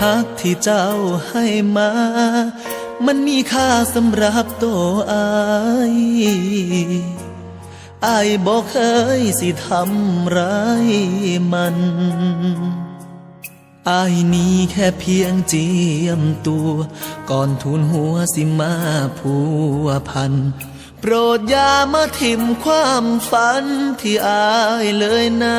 หักที่เจ้าให้มา มันมีค่าสำหรับตัวอายอายบอกเคยสิทำร้ายมันอายนี้แค่เพียงเจียมตัว ก่อนทุนหัวสิมาผัวพัน โปรดอย่ามาทิมความฝันที่อายเลยนะ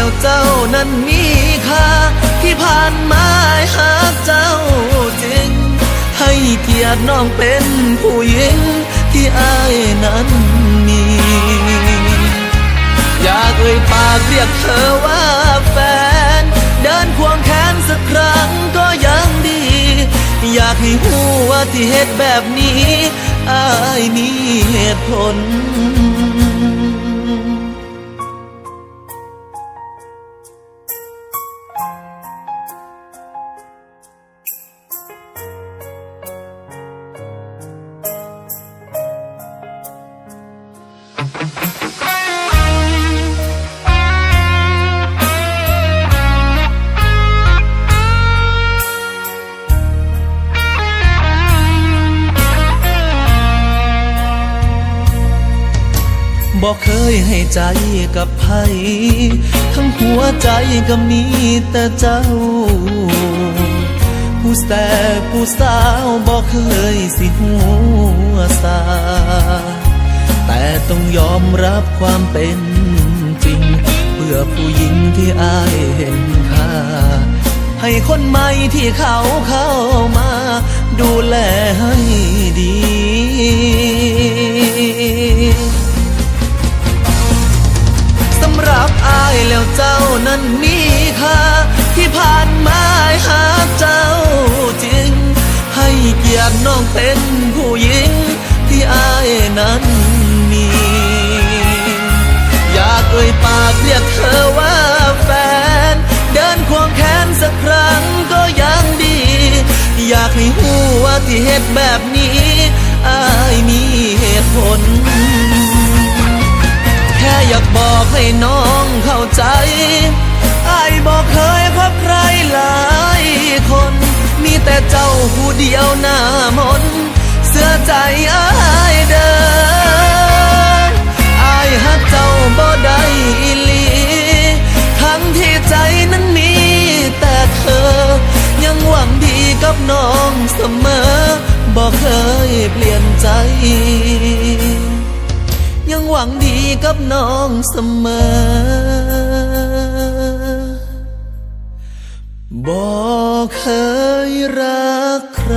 แล้วเจ้านั้นมีค่าที่ผ่านมาอายหาเจ้าจริง ให้เกียรติน้องเป็นผู้หญิงที่อายนั้นมี อยากเอ่ยปากเรียกเธอว่าแฟน เดินควงแขนสักครั้งก็ยังดี อยากให้หูว่าที่เหตุแบบนี้อายมีเหตุผล บอกเคยให้ใจกับไผทั้งหัวใจก็มีแต่เจ้า ผู้แสบผู้สาวบอกเคยสิหัวสา แต่ต้องยอมรับความเป็นจริง เพื่อผู้หญิงที่อายเห็นค่าให้คนใหม่ที่เขาเข้า นั้นมีค่าที่ผ่านมาหาเจ้าจริง ให้เกียรติน้องเป็นผู้หญิงที่อายนั้นมี อยากเอ่ยปากเรียกเธอว่า เจ้าผู้เดียวหน้ามนเสื้อใจอายเดินอายหักเจ้าบ่ได้อีหลี ทั้งที่ใจนั้นมีแต่เธอ ยังหวังดีกับน้องเสมอบอกเคยเปลี่ยนใจ ยังหวังดีกับน้องเสมอ บอกเคยรักใคร